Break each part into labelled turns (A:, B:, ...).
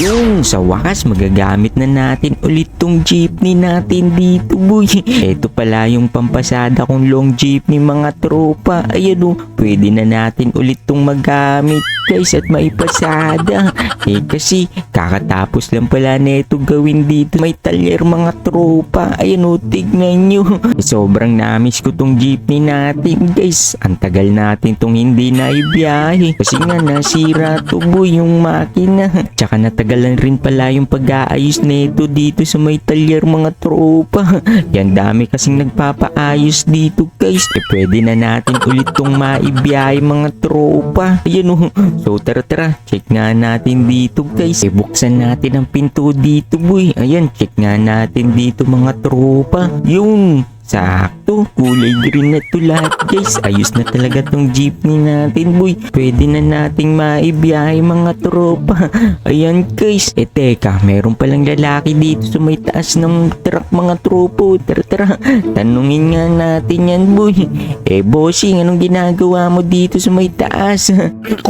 A: Yung sa wakas magagamit na natin ulit tong jeepney natin dito boy. Ito pala yung pampasada kong long jeepney mga tropa. Ayan o, pwede na natin ulit tong magamit guys at maipasada. Eh kasi kakatapos lang pala nito gawin dito. May talyer mga tropa. Ayan o, tignan nyo. Eh, sobrang namis ko tong jeepney natin guys. Ang tagal natin tong hindi na ibiyahe. Kasi nga nasira to boy yung makina. Tsaka natagalan rin pala yung pag-aayos nito dito sa may talyer mga tropa. Yan dami kasing nagpapaayos dito guys. Eh pwede na natin ulit tong maibiyahe mga tropa. Ayan o. So tara tara, check nga natin dito guys. Eh buksan natin ang pinto dito boy. Ayan, check nga natin dito mga tropa. Yun, Sakto, kulay green na to lahat guys. Ayos na talaga tong jeepney natin boy. Pwede na nating maibiyahe mga tropa. Ayan guys. E teka, meron palang lalaki dito sa may taas ng truck mga tropo. Tara tara, tanungin nga natin yan boy. Eh bossing, anong ginagawa mo dito sa may taas?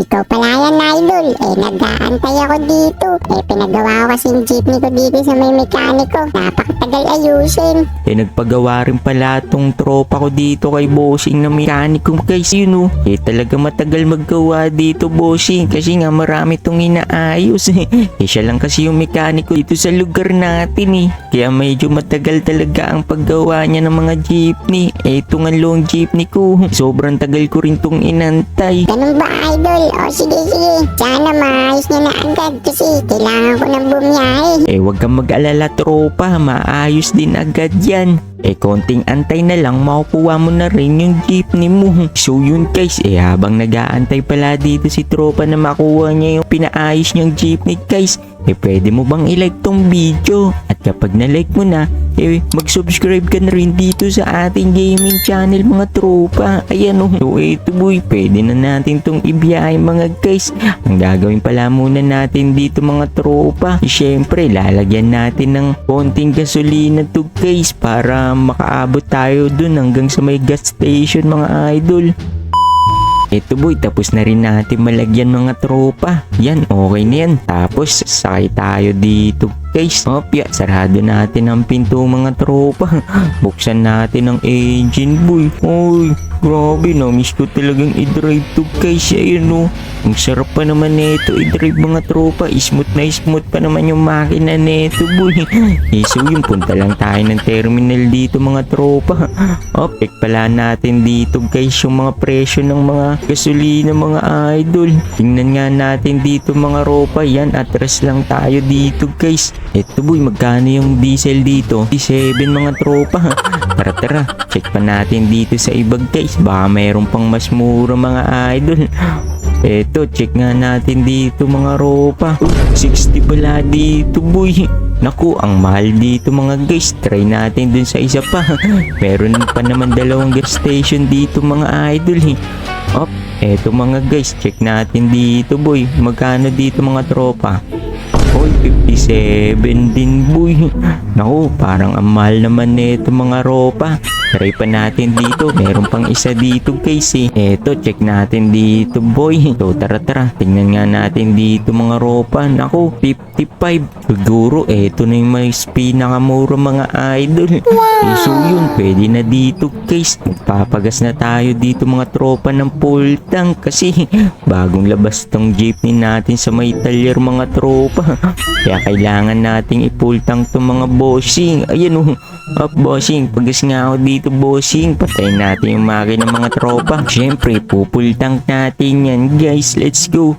B: Ikaw pala yan, idol. Eh, nag-aantay ako dito. Eh, pinagawa ko kasing jeepney ko dito sa may mekaniko. Napakatagal ayusin.
A: Eh nagpagawa rin pala tong tropa ko dito kay bossing na mekaniko guys yun oh. Eh talaga matagal maggawa dito bossing kasi nga marami tong inaayos eh. Eh siya lang kasi yung mekaniko dito sa lugar natin eh. Kaya medyo matagal talaga ang paggawa niya ng mga jeepney. Eh ito nga long jeepney ko. Sobrang tagal ko rin tong inantay.
B: Ganun ba, idol? O, sige, sige. Sana maayos niya na agad kasi kailangan ko ng bumiyahe.
A: Eh wag kang mag-alala tropa, maayos din agad yan. Eh konting antay na lang makukuha mo na rin yung jeepney mo. So yun guys, eh habang nag-aantay pala dito si tropa na makuha niya yung pinaayos niyang jeepney guys, eh pwede mo bang i-like tong video? At kapag na-like mo na, eh mag-subscribe ka na rin dito sa ating gaming channel mga tropa. Ayan oh. So ito boy, pwede na natin tong ibiyahe mga guys. Ang gagawin pala muna natin dito mga tropa, eh, syempre lalagyan natin ng konting gasolina to guys para makaabot tayo dun hanggang sa may gas station mga idol. Ito boy, tapos na rin natin malagyan mga tropa. Yan, okay na yan. Tapos, sakay tayo dito guys. Opya, sarado natin ang pinto mga tropa. Buksan natin ang engine boy. Oy, grabe, na-miss ko talagang i-drive to guys. Ayun oh. Ang sarap pa naman nito i-drive mga tropa. Smooth na smooth pa naman yung makina nito boy. Eh, so yun, punta lang tayo ng terminal dito mga tropa. Oh, check pala natin dito guys yung mga presyo ng mga gasolina mga idol. Tingnan nga natin dito mga ropa. Yan, atras lang tayo dito guys. Ito boy, magkano yung diesel dito? 7 mga tropa. Tara tara, check pa natin dito sa ibag guys. Baka mayroon pang mas mura mga idol. Eto, check nga natin dito mga ropa. 60 pala dito boy. Naku, ang mahal dito mga guys. Try natin dun sa isa pa. Meron pa naman dalawang gas station dito mga idol eh. Op, eto mga guys, check natin dito boy. Magkano dito mga tropa? Hoy, 57 din boy. Naku, parang ang naman nito mga ropa. Try pa natin dito. Meron pang isa dito guys eh. Eto, check natin dito boy. So tara tara. Tingnan nga natin dito mga ropa. Naku, 55. Siguro eto na yung may pinakamura mga idol. Eh, so yun, pwede na dito guys. Magpapagas na tayo dito mga tropa ng full tank kasi bagong labas tong jeepney natin sa may talyer mga tropa. Kaya kailangan nating i-full tank tong mga bossing. Ayan oh. Up bossing, pagas nga ako dito bossing. Patayin natin yung makina ng mga tropa. Siyempre, pupul tank natin yan guys. Let's go.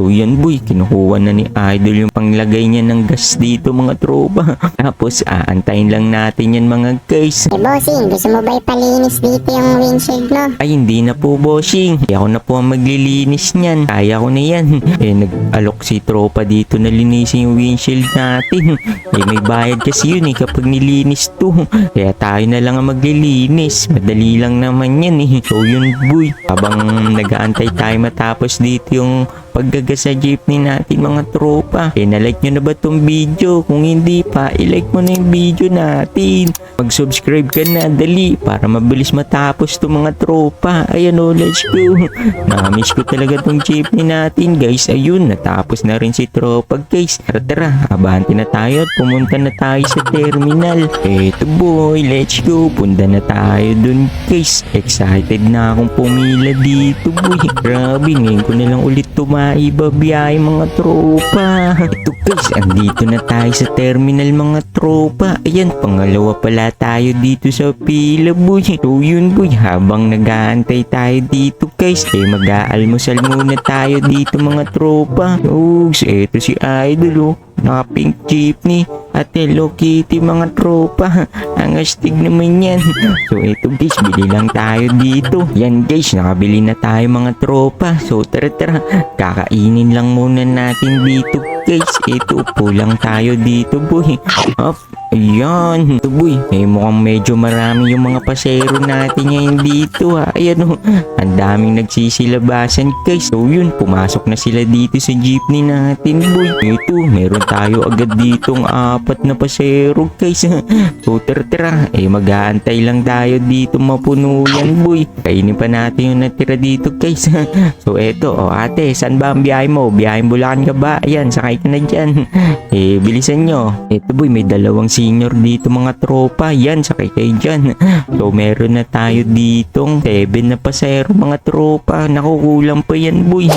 A: So yan boy, kinukuha na ni Idol yung panglagay niya ng gas dito mga tropa. Tapos aantayin lang natin yan mga guys.
B: Eh, bossing, gusto mo ba ipalinis dito yung windshield mo?
A: Ay hindi na po bossing. Kaya ako na po ang maglilinis niyan. Kaya ko na yan. Eh nag-alok si tropa dito na linisin yung windshield natin. Eh may bayad kasi yun eh kapag nilinis to. Kaya tayo na lang ang maglilinis. Madali lang naman yan eh. So yun boy. Habang nag-aantay tayo matapos dito yung paggaga sa jeepney natin mga tropa. Eh, na-like nyo na ba tong video? Kung hindi pa, i-like mo na yung video natin. Mag-subscribe ka na, dali, para mabilis matapos to mga tropa. Ayan o, let's go. Namiss ko talaga tong jeepney natin, guys. Ayun, natapos na rin si tropa, guys. Tara, tara, abante na tayo at pumunta na tayo sa terminal. Eto boy, let's go. Punta na tayo dun, guys. Excited na akong pumila dito, boy. Grabe, ngayon ko na lang ulit tumaibabiyay mga tropa. Ito guys, andito na tayo sa terminal mga tropa. Ayan, pangalawa pala tayo dito sa pila, boy. So yun, boy, habang nag-aantay tayo dito, guys, eh mag-aalmusal muna tayo dito mga tropa. Oops, eto si Idol, oh. Naka-pink jeepney at Hello Kitty mga tropa. Ang astig naman yan. So ito guys, bili lang tayo dito. Yan guys, nakabili na tayo mga tropa. So tara tara, kakainin lang muna natin dito guys. Ito, upo lang tayo dito boy. Up, ayan. Ito boy, eh mukhang medyo marami yung mga pasero natin ngayon dito ha. Ayan oh, ang daming nagsisilabasan guys. So yun, pumasok na sila dito sa jeepney natin boy. Ito, meron tayo agad ditong apat na pasero guys. so tara, eh mag-aantay lang tayo dito mapuno boy. Kainin pa natin yung natira dito guys. so eto, oh ate, saan ba ang biyahe mo? Biyahe Bulacan ka ba? Ayan, sakay ka na dyan. eh, bilisan nyo. Eto boy, may dalawang senior dito mga tropa. Yan, sakay kayo dyan. so meron na tayo ditong 7 na pasero mga tropa. Nakukulang pa yan boy.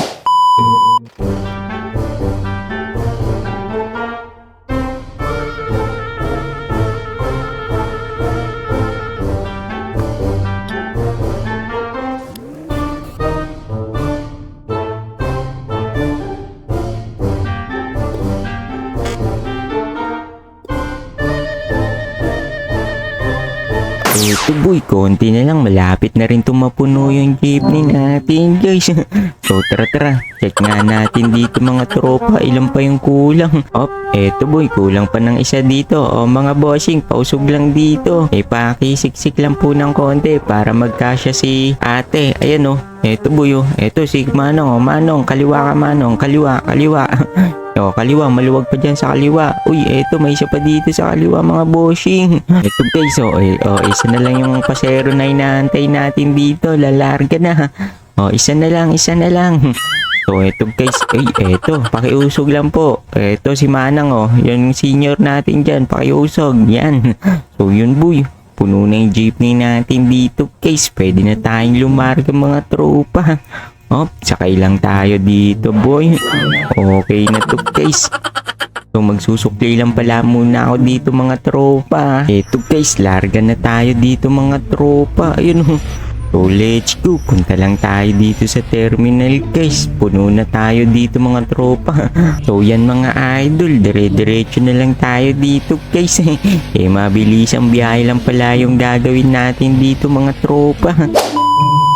A: Boy, konti na lang. Malapit na rin tumapuno yung jeepney natin guys. so tara tara, check nga natin dito mga tropa. Ilan pa yung kulang? Op, eto boy, kulang pa ng isa dito. O mga bossing, pausog lang dito. Eh pakisiksik lang po ng konti para magkasya si ate. Ayan o. Eto boy oh. Eto si Manong oh. Manong, kaliwa ka Manong. Kaliwa, kaliwa. O, kaliwa, maluwag pa dyan sa kaliwa. Uy, eto, may isa pa dito sa kaliwa, mga bossing. Eto guys, o, eh, o, isa na lang yung pasero na inaantay natin dito. Lalarga na. O, isa na lang, isa na lang. So, eto guys, ay, eto, pakiusog lang po. Eto si Manang, oh, yan yung senior natin dyan, pakiusog, yan. So, yun boy, puno na yung jeepney natin dito guys. Pwede na tayong lumarga mga tropa. Oh, sakay lang tayo dito boy. Okay na to guys. So magsusukli lang pala muna ako dito mga tropa. Eto guys, larga na tayo dito mga tropa. Ayun oh. So let's go. Punta lang tayo dito sa terminal guys. Puno na tayo dito mga tropa. So yan mga idol. Dire-diretso na lang tayo dito guys. eh mabilis ang biyahe lang pala yung gagawin natin dito mga tropa.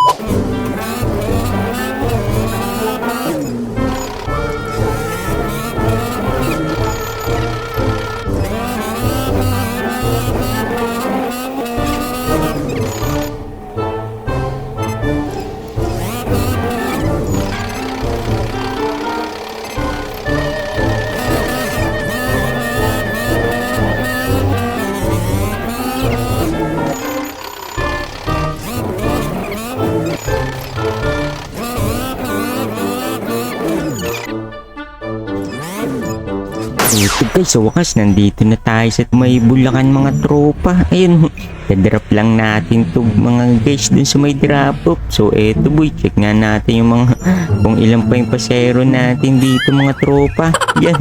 A: sa wakas, nandito na tayo sa may bulakan mga tropa. Ayun, dadrop lang natin to mga guys dun sa may drop off. So eto boy, check nga natin yung mga kung ilan pa yung pasero natin dito mga tropa. Yan,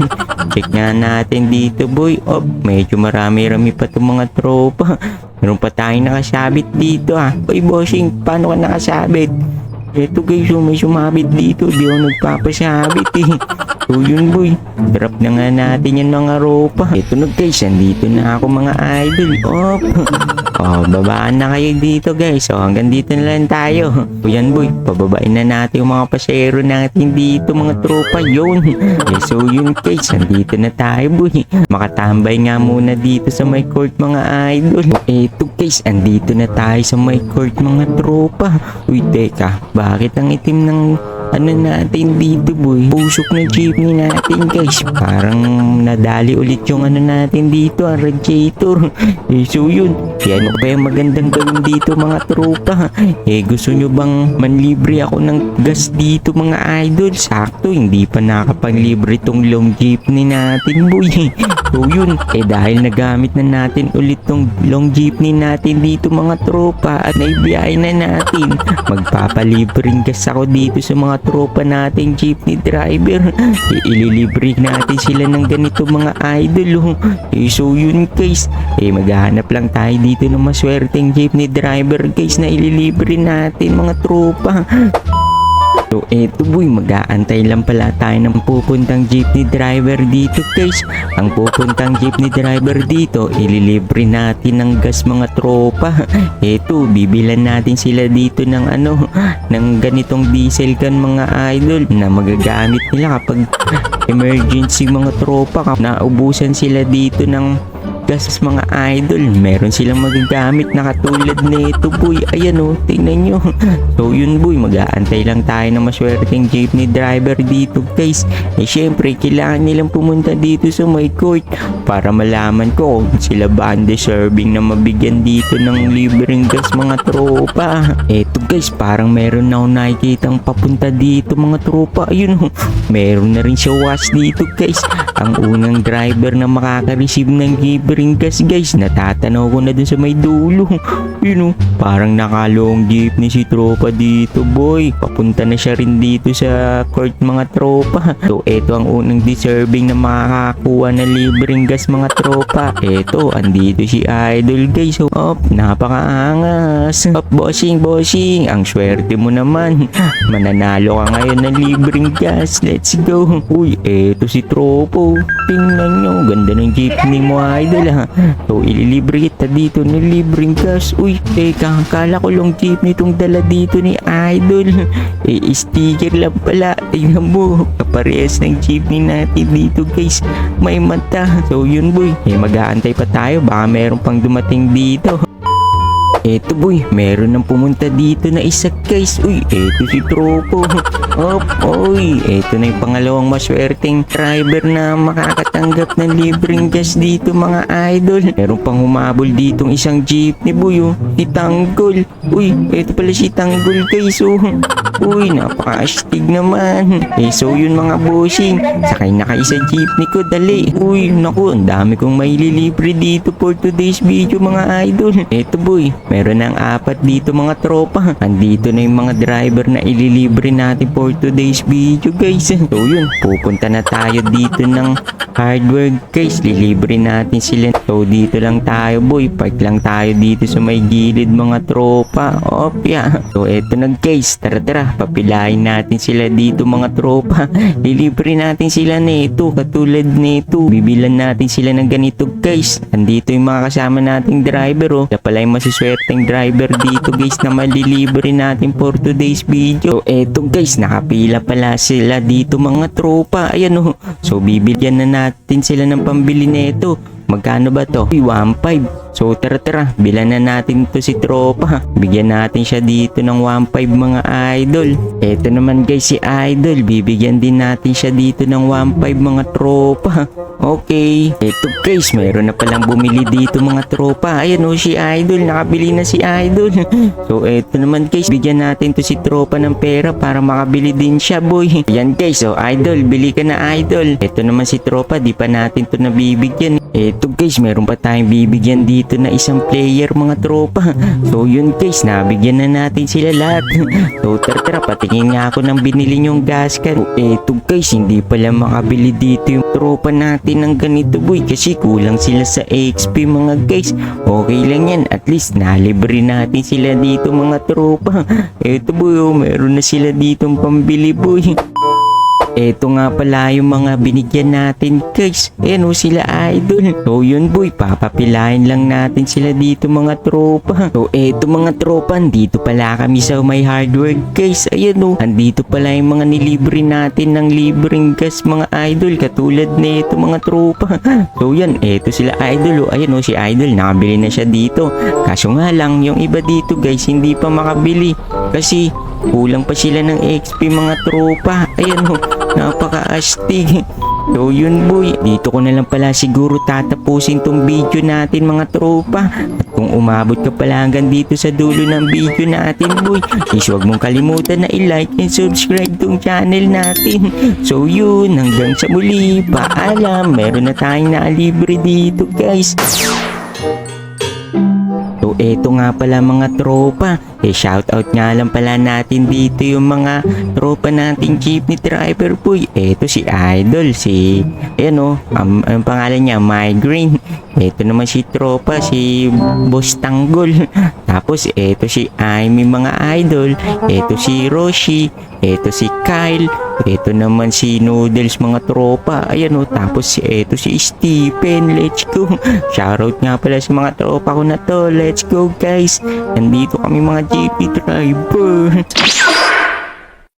A: check nga natin dito boy. Oh, medyo marami-rami pa to mga tropa. Meron pa tayong nakasabit dito ah. Uy bossing, paano ka nakasabit? Eto guys, oh, may sumabit dito. Di ako nagpapasabit eh. So yun boy, drop na nga natin yan mga ropa. Ito na guys, andito na ako mga idol. Op. Oh, babaan na kayo dito guys. So hanggang dito na lang tayo. So yan boy, pababain na natin yung mga pasero natin dito mga tropa. Yun. Eh, so yun guys, andito na tayo boy. Makatambay nga muna dito sa may court mga idol. Eto guys, andito na tayo sa may court mga tropa. Uy teka, bakit ang itim ng ano natin dito boy. Pusok na jeepney natin guys. Parang nadali ulit yung ano natin dito, ang radiator. eh so yun, eh, ano ba yung magandang gawin dito mga tropa? Eh gusto nyo bang manlibre ako ng gas dito mga idol? Sakto, hindi pa nakapaglibre tong long jeepney natin boy. so yun, eh dahil nagamit na natin ulit tong long jeepney natin dito mga tropa at naibiyay na natin. Magpapalibreng gas ako dito sa mga tropa nating jeepney driver. Eh, ililibre natin sila ng ganito mga idol. Oh. Eh, so yun guys, eh maghahanap lang tayo dito ng maswerteng jeepney driver guys na ililibre natin mga tropa. So eto boy, mag-aantay lang pala tayo ng pupuntang jeepney driver dito guys. Ang pupuntang jeepney driver dito, ililibre natin ng gas mga tropa. Eto, bibilan natin sila dito ng ano, ng ganitong diesel gun mga idol na magagamit nila kapag emergency mga tropa. Naubusan sila dito ng gas mga idol. Meron silang magagamit na katulad nito boy. Ayan o, tingnan nyo. So yun boy, mag-aantay lang tayo ng maswerteng jeepney driver dito guys. Eh syempre, kailangan nilang pumunta dito sa my court para malaman ko kung sila ba ang deserving na mabigyan dito ng libreng gas mga tropa. Eto guys, parang meron na ako nakikitang papunta dito mga tropa. Ayun o, meron na rin siya was dito guys. Ang unang driver na makaka-receive ng libreng gas guys. Natatanaw ko na dun sa may dulo. Yun o, parang nakalong jeepney si tropa dito boy. Papunta na siya rin dito sa court mga tropa. So eto ang unang deserving na makakakuha ng libreng gas mga tropa. Eto, andito si Idol guys. So, op, napakaangas. Op, bossing, bossing. Ang swerte mo naman. Mananalo ka ngayon ng libreng gas. Let's go. Uy, eto si Tropo. Tingnan nyo, ganda ng jeepney mo idol ha. So, ililibre kita dito ng libreng gas. Uy, teka, kala ko long jeepney itong dala dito ni idol. Eh, sticker lang pala. Tingnan mo, kaparehas ng jeepney natin dito guys. May mata. So, yun boy. Eh, mag-aantay pa tayo. Baka meron pang dumating dito. Eto boy, meron nang pumunta dito na isa guys. Uy, eto si Tropo. Op, oy, eto na yung pangalawang maswerteng driver na makakatanggap ng libreng gas dito mga idol. Meron pang humabol ditong isang jeepney boy oh. Si Tanggol. Uy, eto pala si Tanggol guys oh. Uy, napaka-astig naman. Eh, so yun mga bossing. Sakay na kayo sa jeepney ko, dali. Uy, naku, ang dami kong maililibre dito for today's video mga idol. Eto boy, meron ng apat dito mga tropa. Andito na yung mga driver na ililibre natin for today's video guys. So yun, pupunta na tayo dito ng hardware guys. Lilibre natin sila. So dito lang tayo boy. Park lang tayo dito sa may gilid mga tropa. Opya. So eto na guys. Tara tara. Papilahin natin sila dito mga tropa. Lilibre natin sila nito. Katulad nito. Bibilan natin sila ng ganito guys. Andito yung mga kasama nating driver oh. Siya pala yung masiswerteng driver dito guys na malilibre natin for today's video. So eto guys. Nakapila pala sila dito mga tropa. Ayan oh. So bibigyan na natin sila ng pambili nito. Magkano ba to? Uy, 1.5. So tara tara, bilan na natin to si tropa. Bigyan natin siya dito ng 1.5 mga idol. Eto naman guys si idol, bibigyan din natin siya dito ng 1.5 mga tropa. Okay, eto guys, meron na palang bumili dito mga tropa. Ayan o si idol, nakabili na si idol. so eto naman guys, bigyan natin to si tropa ng pera para makabili din siya boy. Ayan guys, so idol, bili ka na idol. Eto naman si tropa, di pa natin to nabibigyan. Eto guys, meron pa tayong bibigyan dito na isang player mga tropa. So yun guys, nabigyan na natin sila lahat. So tara tara, patingin nga ako ng binili nyong gas can. So, eto guys, hindi pala makabili dito yung tropa natin ng ganito boy kasi kulang sila sa XP mga guys. Okay lang yan, at least nalibre natin sila dito mga tropa. Eto boy, oh, meron na sila ditong pambili boy. Eto nga pala yung mga binigyan natin guys. Ayan o sila idol. So yun boy, papapilahin lang natin sila dito mga tropa. So eto mga tropa, dito pala kami sa may hardware guys. Ayan o, andito pala yung mga nilibre natin ng libreng gas mga idol. Katulad nito mga tropa. So yan, eto sila idol o. Ayan o si idol, nakabili na siya dito. Kaso nga lang, yung iba dito guys, hindi pa makabili. Kasi kulang pa sila ng XP mga tropa. Ayan o, napaka-astig. So yun boy, dito ko na lang pala siguro tatapusin tong video natin mga tropa. At kung umabot ka pala hanggang dito sa dulo ng video natin boy, is huwag mong kalimutan na i-like and subscribe tong channel natin. So yun, hanggang sa muli, paalam, meron na tayong nalibre dito guys. Eto nga pala mga tropa, eh shoutout nga lang pala natin dito yung mga tropa nating jeepney driver boy. Eto si Idol, si, ayan o, ang, ang pangalan niya, Migraine. Eto naman si tropa, si Boss Tanggol. Tapos eto si Amy mga idol, eto si Roshi, eto si Kyle, eto naman si Noodles mga tropa. Ayan o, tapos eto si Stephen, let's go. Shoutout nga pala sa mga tropa ko na to, let's go guys. Nandito kami mga jeepney driver.